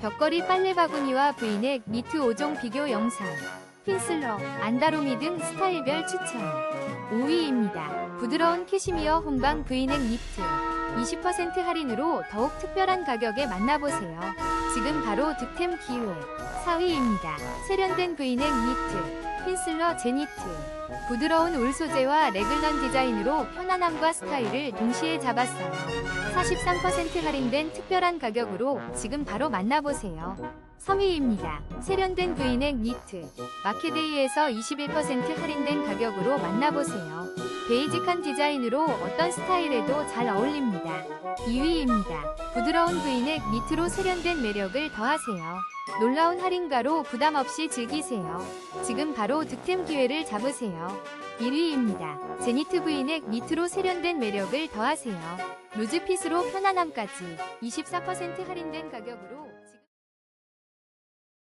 벽걸이 빨래 바구니와 브이넥 니트 5종 비교 영상. 핀슬러, 안다로미 등 스타일별 추천. 5위입니다. 부드러운 캐시미어 홍방 브이넥 니트. 20% 할인으로 더욱 특별한 가격에 만나보세요. 지금 바로 득템 기회. 4위입니다. 세련된 브이넥 니트. 핀슬러 제니트. 부드러운 울 소재와 레글런 디자인으로 편안함과 스타일을 동시에 잡았어요. 43% 할인된 특별한 가격으로 지금 바로 만나보세요. 3위입니다. 세련된 브이넥 니트. 마케데이에서 21% 할인된 가격으로 만나보세요. 베이직한 디자인으로 어떤 스타일에도 잘 어울립니다. 2위입니다. 부드러운 브이넥 니트로 세련된 매력을 더하세요. 놀라운 할인가로 부담 없이 즐기세요. 지금 바로 득템 기회를 잡으세요. 1위입니다. 제니트 브이넥 니트로 세련된 매력을 더하세요. 루즈핏으로 편안함까지 24% 할인된 가격으로